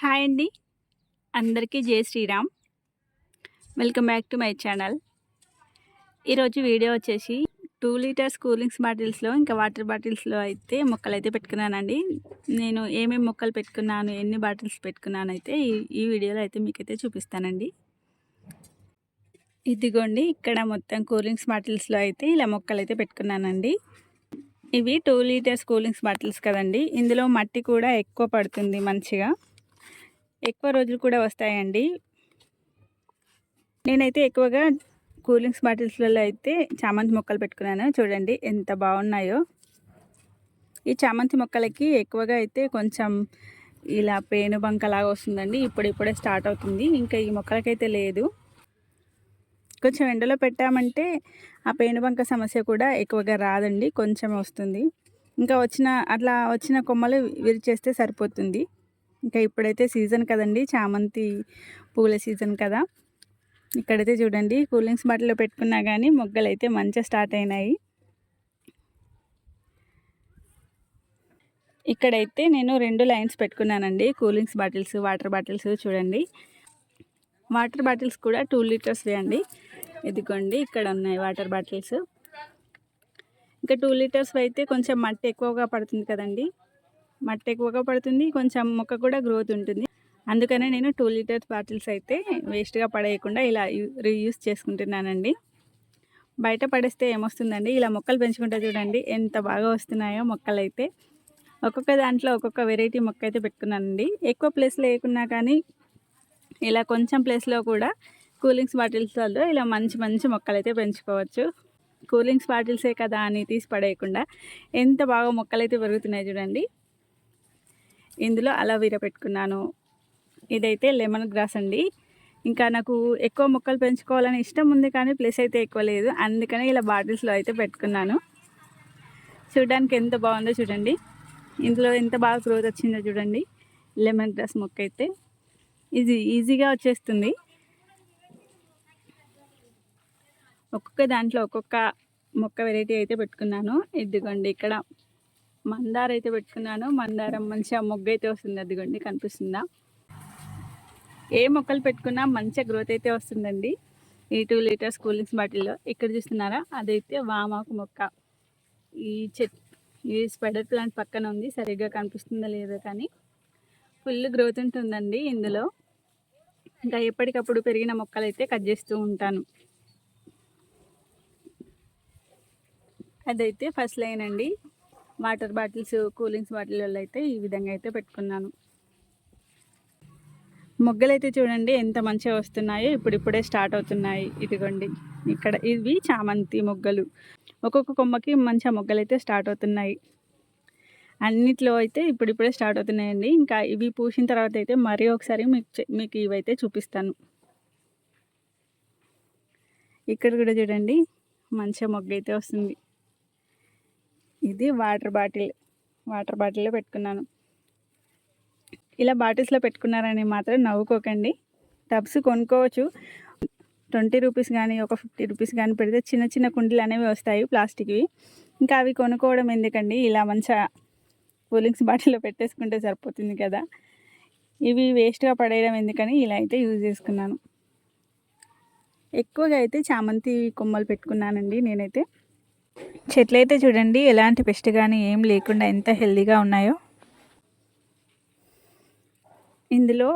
Hi అండి. అందరికీ జై Shriram. Welcome back to my channel ఈరోజు వీడియో వచ్చేసి టూ లీటర్స్ కూలింగ్స్ బాటిల్స్లో ఇంకా వాటర్ బాటిల్స్లో అయితే మొక్కలు అయితే పెట్టుకున్నానండి. నేను ఏమేమి మొక్కలు పెట్టుకున్నాను ఎన్ని బాటిల్స్ పెట్టుకున్నాను అయితే ఈ ఈ వీడియోలో అయితే మీకైతే చూపిస్తానండి. ఇదిగోండి ఇక్కడ మొత్తం కూలింగ్స్ బాటిల్స్లో అయితే ఇలా మొక్కలు అయితే పెట్టుకున్నానండి. ఇవి టూ లీటర్స్ కూలింగ్స్ బాటిల్స్ కదండి. ఇందులో మట్టి కూడా ఎక్కువ పడుతుంది మంచిగా. ఎక్కువ రోజులు కూడా వస్తాయండి. నేనైతే ఎక్కువగా కూలింగ్స్ బాటిల్స్లలో అయితే చామంతి మొక్కలు పెట్టుకున్నాను. చూడండి ఎంత బాగున్నాయో. ఈ చామంతి మొక్కలకి ఎక్కువగా అయితే కొంచెం ఇలా పేను బంకలాగా వస్తుందండి. ఇప్పుడు ఇప్పుడే స్టార్ట్ అవుతుంది. ఇంకా ఈ మొక్కలకైతే లేదు. కొంచెం ఎండలో పెట్టామంటే ఆ పేనుబంక సమస్య కూడా ఎక్కువగా రాదండి. కొంచెం వస్తుంది. ఇంకా వచ్చిన అట్లా వచ్చిన కొమ్మలు విరిచేస్తే సరిపోతుంది. ఇంకా ఇప్పుడైతే సీజన్ కదండి చామంతి పూల సీజన్ కదా. ఇక్కడైతే చూడండి కూలింగ్స్ బాటిల్లో పెట్టుకున్నా కానీ మొగ్గలు అయితే మంచిగా స్టార్ట్ అయినాయి. ఇక్కడైతే నేను రెండు లైన్స్ పెట్టుకున్నానండి కూలింగ్స్ బాటిల్స్ వాటర్ బాటిల్స్ చూడండి. వాటర్ బాటిల్స్ కూడా టూ లీటర్స్ అండి. ఇదిగోండి ఇక్కడ ఉన్నాయి వాటర్ బాటిల్స్. ఇంకా టూ లీటర్స్ అయితే కొంచెం మట్టి ఎక్కువగా పడుతుంది కదండి. మట్టి ఎక్కువగా పడుతుంది కొంచెం మొక్క కూడా గ్రోత్ ఉంటుంది. అందుకనే నేను టూ లీటర్స్ బాటిల్స్ అయితే వేస్ట్గా పడేయకుండా ఇలా రీయూస్ చేసుకుంటున్నానండి. బయట పడేస్తే ఏమొస్తుందండి? ఇలా మొక్కలు పెంచుకుంటే చూడండి ఎంత బాగా వస్తున్నాయో మొక్కలు అయితే ఒక్కొక్క దాంట్లో ఒక్కొక్క వెరైటీ మొక్క అయితే పెట్టుకున్నానండి. ఎక్కువ ప్లేస్ లేకున్నా కానీ ఇలా కొంచెం ప్లేస్లో కూడా కూలింగ్స్ బాటిల్స్లో ఇలా మంచి మంచి మొక్కలు అయితే పెంచుకోవచ్చు కూలింగ్స్ బాటిల్సే కదా అని తీసి పడేయకుండా ఎంత బాగా మొక్కలు అయితే పెరుగుతున్నాయి చూడండి. ఇందులో అలవీర పెట్టుకున్నాను. ఇదైతే లెమన్ గ్రాస్ అండి. ఇంకా నాకు ఎక్కువ మొక్కలు పెంచుకోవాలని ఇష్టం ఉంది కానీ ప్లేస్ అయితే ఎక్కువ లేదు. అందుకనే ఇలా బాటిల్స్లో అయితే పెట్టుకున్నాను. చూడడానికి ఎంత బాగుందో చూడండి. ఇందులో ఎంత బాగా గ్రోత్ వచ్చిందో చూడండి. లెమన్ గ్రాస్ మొక్క అయితే. ఇది ఈజీగా వచ్చేస్తుంది. ఒక్కొక్క దాంట్లో ఒక్కొక్క మొక్క వెరైటీ అయితే పెట్టుకున్నాను. ఇదిగోండి ఇక్కడ మందార అయితే పెట్టుకున్నాను. మందారం మంచిగా మొగ్గ అయితే వస్తుంది. అదిగోండి కనిపిస్తుందా? ఏ మొక్కలు పెట్టుకున్నా మంచిగా గ్రోత్ అయితే వస్తుందండి. ఈ టూ లీటర్స్ కూలింగ్స్ బాటిల్లో ఇక్కడ చూస్తున్నారా? అదైతే వామాకు మొక్క. ఈ చెట్ ఈ స్పెడర్ ప్లాంట్ పక్కన ఉంది. సరిగ్గా కనిపిస్తుందో లేదో కానీ ఫుల్ గ్రోత్ ఉంటుందండి ఇందులో. ఇంకా ఎప్పటికప్పుడు పెరిగిన మొక్కలు అయితే కట్ చేస్తూ ఉంటాను. అదైతే ఫస్ట్ లైన్ అండి. వాటర్ బాటిల్స్ కూలింగ్స్ బాటిల్లో అయితే ఈ విధంగా అయితే పెట్టుకున్నాను. మొగ్గలు అయితే చూడండి ఎంత మంచిగా వస్తున్నాయో ఇప్పుడిప్పుడే స్టార్ట్ అవుతున్నాయి. ఇదిగోండి ఇక్కడ ఇవి చామంతి మొగ్గలు. ఒక్కొక్క కొమ్మకి మంచిగా మొగ్గలు అయితే స్టార్ట్ అవుతున్నాయి. అన్నిట్లో అయితే ఇప్పుడిప్పుడే స్టార్ట్ అవుతున్నాయండి. ఇంకా ఇవి పూసిన తర్వాత అయితే మరీ ఒకసారి మీకు మీకు ఇవైతే చూపిస్తాను. ఇక్కడ కూడా చూడండి మంచిగా మొగ్గ అయితే వస్తుంది. ఇది వాటర్ బాటిల్ వాటర్ బాటిల్లో పెట్టుకున్నాను. ఇలా బాటిల్స్లో పెట్టుకున్నారని మాత్రం నవ్వుకోకండి. టబ్స్ కొనుక్కోవచ్చు. ట్వంటీ రూపీస్ కానీ ఒక ఫిఫ్టీ రూపీస్ కానీ పెడితే చిన్న చిన్న కుండీలు అనేవి వస్తాయి ప్లాస్టిక్వి. ఇంకా అవి కొనుక్కోవడం ఎందుకండి? ఇలా మంచిగా కూలింగ్స్ బాటిల్లో పెట్టేసుకుంటే సరిపోతుంది కదా. ఇవి వేస్ట్గా పడేయడం ఎందుకని ఇలా అయితే యూజ్ చేసుకున్నాను. ఎక్కువగా అయితే చామంతి కొమ్మలు పెట్టుకున్నానండి నేనైతే. చెట్లు అయితే చూడండి ఎలాంటి పెస్ట్ కానీ ఏం లేకుండా ఎంత హెల్దీగా ఉన్నాయో. ఇందులో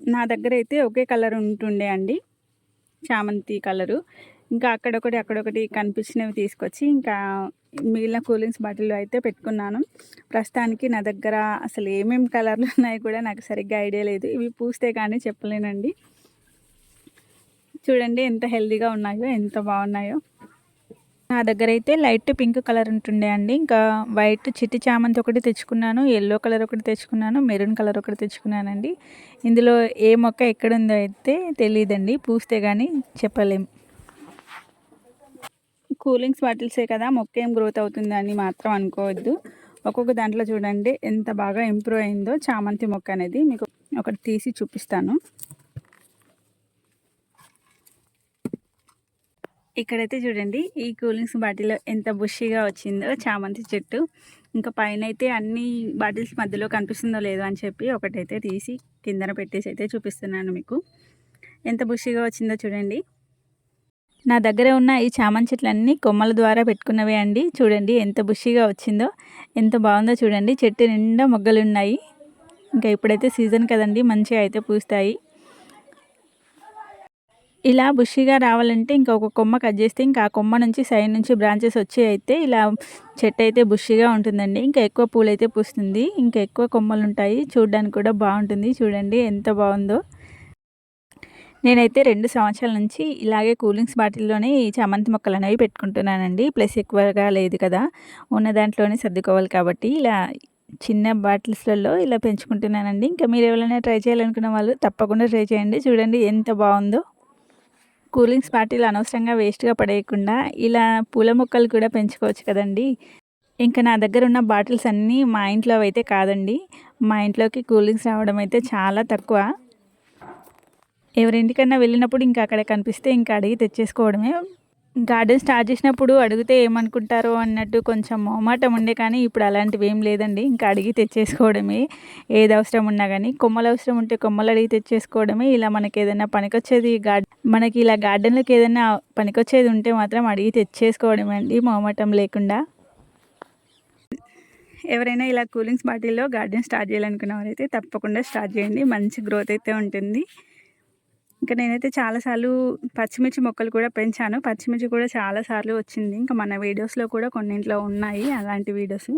నా దగ్గర అయితే ఒకే కలర్ ఉంటుండే అండి చామంతి కలరు. ఇంకా అక్కడొకటి అక్కడొకటి కనిపించినవి తీసుకొచ్చి ఇంకా మిగిలిన కూలింగ్స్ బాటిల్లో అయితే పెట్టుకున్నాను. ప్రస్తుతానికి నా దగ్గర అసలు ఏమేమి కలర్లు ఉన్నాయి కూడా నాకు సరిగ్గా ఐడియా లేదు. ఇవి పూస్తే కానీ చెప్పలేనండి. చూడండి ఎంత హెల్దీగా ఉన్నాయో ఎంత బాగున్నాయో. నా దగ్గర అయితే లైట్ పింక్ కలర్ ఉంటుండే అండి. ఇంకా వైట్ చిట్టి చామంతి ఒకటి తెచ్చుకున్నాను ఎల్లో కలర్ ఒకటి తెచ్చుకున్నాను మెరూన్ కలర్ ఒకటి తెచ్చుకున్నానండి. ఇందులో ఏ మొక్క ఎక్కడుందో అయితే తెలియదండి పూస్తే కానీ చెప్పలేం. కూలింగ్స్ బాటిల్సే కదా మొక్క ఏం గ్రోత్ అవుతుందని మాత్రం అనుకోవద్దు. ఒక్కొక్క దాంట్లో చూడండి ఎంత బాగా ఇంప్రూవ్ అయిందో చామంతి మొక్క అనేది మీకు ఒకటి తీసి చూపిస్తాను. ఇక్కడైతే చూడండి ఈ కూలింగ్స్ బాటిల్ ఎంత బుషిగా వచ్చిందో చామంతి చెట్టు. ఇంకా పైన అయితే అన్ని బాటిల్స్ మధ్యలో కనిపిస్తుందో లేదో అని చెప్పి ఒకటైతే తీసి కిందన పెట్టేసి అయితే చూపిస్తున్నాను మీకు. ఎంత బుషిగా వచ్చిందో చూడండి. నా దగ్గర ఉన్న ఈ చామంతి చెట్లన్నీ కొమ్మల ద్వారా పెట్టుకున్నవే అండి. చూడండి ఎంత బుషిగా వచ్చిందో ఎంత బాగుందో చూడండి. చెట్టు నిండా మొగ్గలు ఉన్నాయి ఇంకా ఇప్పుడైతే సీజన్ కదండి మంచిగా అయితే పూస్తాయి. ఇలా బుషిగా రావాలంటే ఇంకా ఒక కొమ్మ కట్ చేస్తే ఇంకా ఆ కొమ్మ నుంచి సైడ్ నుంచి బ్రాంచెస్ వచ్చి అయితే ఇలా చెట్టు అయితే బుషిగా ఉంటుందండి. ఇంకా ఎక్కువ పూలు అయితే పూస్తుంది. ఇంకా ఎక్కువ కొమ్మలు ఉంటాయి. చూడడానికి కూడా బాగుంటుంది. చూడండి ఎంత బాగుందో. నేనైతే రెండు సంవత్సరాల నుంచి ఇలాగే కూలింగ్స్ బాటిల్లోనే ఈ చామంతి మొక్కలు అనేవి పెట్టుకుంటున్నానండి. ప్లస్ ఎక్కువగా లేదు కదా. ఉన్న దాంట్లోనే సర్దుకోవాలి కాబట్టి ఇలా చిన్న బాటిల్స్లలో ఇలా పెంచుకుంటున్నానండి. ఇంకా మీరు ఎవరైనా ట్రై చేయాలనుకున్న వాళ్ళు తప్పకుండా ట్రై చేయండి. చూడండి ఎంత బాగుందో. కూలింగ్స్ పార్టీలు అనవసరంగా వేస్ట్గా పడేయకుండా ఇలా పూల మొక్కలు కూడా పెంచుకోవచ్చు కదండి. ఇంకా నా దగ్గర ఉన్న బాటిల్స్ అన్నీ మా ఇంట్లో అయితే కాదండి. మా ఇంట్లోకి కూలింగ్స్ రావడం అయితే చాలా తక్కువ. ఎవరింటికన్నా వెళ్ళినప్పుడు ఇంకా అక్కడ కనిపిస్తే ఇంకా అడిగి తెచ్చేసుకోవడమే గార్డెన్ స్టార్ట్ చేసినప్పుడు అడిగితే ఏమనుకుంటారో అన్నట్టు కొంచెం మొహమాటం ఉండే కానీ ఇప్పుడు అలాంటివి ఏం లేదండి. ఇంకా అడిగి తెచ్చేసుకోవడమే. ఏది అవసరం ఉన్నా కానీ కొమ్మలు అవసరం ఉంటే కొమ్మలు అడిగి తెచ్చేసుకోవడమే. ఇలా మనకి ఏదైనా పనికొచ్చేది గార్డ్ మనకి ఇలా గార్డెన్లోకి ఏదైనా పనికొచ్చేది ఉంటే మాత్రం అడిగి తెచ్చేసుకోవడమే అండి మొహమాటం లేకుండా. ఎవరైనా ఇలా కూలింగ్స్ బాటిల్లో గార్డెన్ స్టార్ట్ చేయాలనుకున్న వారైతే తప్పకుండా స్టార్ట్ చేయండి. మంచి గ్రోత్ అయితే ఉంటుంది. ఇంకా నేనైతే చాలాసార్లు పచ్చిమిర్చి మొక్కలు కూడా పెంచాను. పచ్చిమిర్చి కూడా చాలాసార్లు వచ్చింది. ఇంకా మన వీడియోస్లో కూడా కొన్నింట్లో ఉన్నాయి అలాంటి వీడియోస్.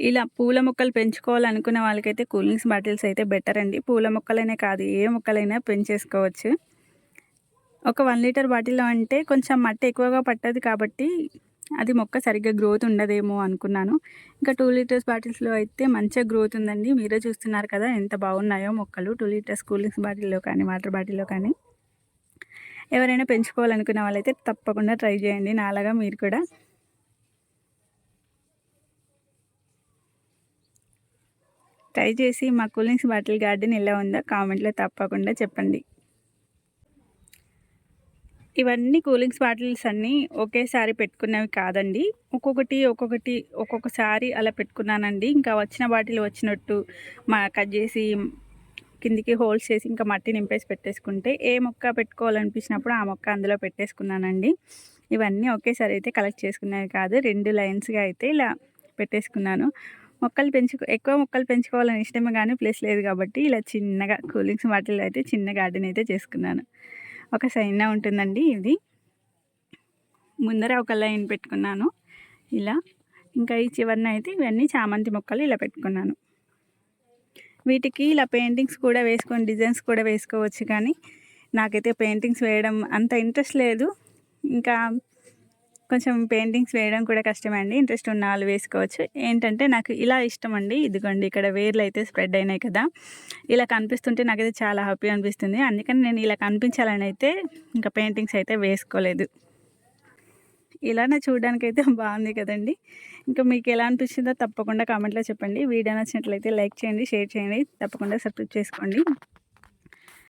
ఇలా పూల మొక్కలు పెంచుకోవాలనుకునే వాళ్ళకైతే కూలింగ్స్ బాటిల్స్ అయితే బెటర్ అండి. పూల మొక్కలైనా కాదు ఏ మొక్కలైనా పెంచేసుకోవచ్చు. ఒక వన్ లీటర్ బాటిల్లో అంటే కొంచెం మట్టి ఎక్కువగా పట్టదు కాబట్టి అది మొక్క సరిగ్గా గ్రోత్ ఉండదేమో అనుకున్నాను. ఇంకా టూ లీటర్స్ బాటిల్స్లో అయితే మంచిగా గ్రోత్ ఉందండి. మీరే చూస్తున్నారు కదా ఎంత బాగున్నాయో మొక్కలు. టూ లీటర్స్ కూల్ డ్రింక్స్ బాటిల్లో కానీ వాటర్ బాటిల్లో కానీ. ఎవరైనా పెంచుకోవాలనుకున్న వాళ్ళైతే తప్పకుండా ట్రై చేయండి. నాలాగా మీరు కూడా. ట్రై చేసి మా కూలింగ్స్ బాటిల్ గార్డెన్ ఎలా ఉందో కామెంట్లో తప్పకుండా చెప్పండి. ఇవన్నీ కూలింగ్స్ బాటిల్స్ అన్నీ ఒకేసారి పెట్టుకున్నవి కాదండి. ఒక్కొక్కటి ఒక్కొక్కటి ఒక్కొక్కసారి అలా పెట్టుకున్నానండి. ఇంకా వచ్చిన బాటిల్ వచ్చినట్టు మా కట్ చేసి కిందికి హోల్స్ చేసి ఇంకా మట్టి నింపేసి పెట్టేసుకుంటే ఏ మొక్క పెట్టుకోవాలనిపించినప్పుడు ఆ మొక్క అందులో పెట్టేసుకున్నానండి. ఇవన్నీ ఒకేసారి అయితే కలెక్ట్ చేసుకునేవి కాదు. రెండు లైన్స్గా అయితే ఇలా పెట్టేసుకున్నాను. మొక్కలు పెంచుకో ఎక్కువ మొక్కలు పెంచుకోవాలని ఇష్టమే కానీ ప్లేస్ లేదు కాబట్టి ఇలా చిన్నగా కూలింగ్స్ బాటిల్ అయితే చిన్న గార్డెన్ అయితే చేసుకున్నాను. ఒక సైన్ ఉంటుందండి ఇది. ముందర ఒక లైన్ పెట్టుకున్నాను. ఇలా ఇంకా ఈ చివరిన అయితే ఇవన్నీ చామంతి మొక్కలు ఇలా పెట్టుకున్నాను. వీటికి ఇలా పెయింటింగ్స్ కూడా వేసుకొని డిజైన్స్ కూడా వేసుకోవచ్చు కానీ నాకైతే పెయింటింగ్స్ వేయడం అంత ఇంట్రెస్ట్ లేదు. ఇంకా కొంచెం పెయింటింగ్స్ వేయడం కూడా కష్టమే అండి. ఇంట్రెస్ట్ ఉన్న వాళ్ళు వేసుకోవచ్చు. ఏంటంటే నాకు ఇలా ఇష్టం అండి ఇదిగోండి ఇక్కడ వేర్లు అయితే స్ప్రెడ్ అయినాయి కదా. ఇలా కనిపిస్తుంటే నాకైతే చాలా హ్యాపీ అనిపిస్తుంది. అందుకని నేను ఇలా కనిపించాలని అయితే ఇంకా పెయింటింగ్స్ అయితే వేసుకోలేదు. ఇలానే చూడడానికి అయితే బాగుంది కదండి. ఇంకా మీకు ఎలా అనిపించిందో తప్పకుండా కామెంట్లో చెప్పండి. వీడియో నచ్చినట్లయితే లైక్ చేయండి షేర్ చేయండి. తప్పకుండా సబ్స్క్రైబ్ చేసుకోండి.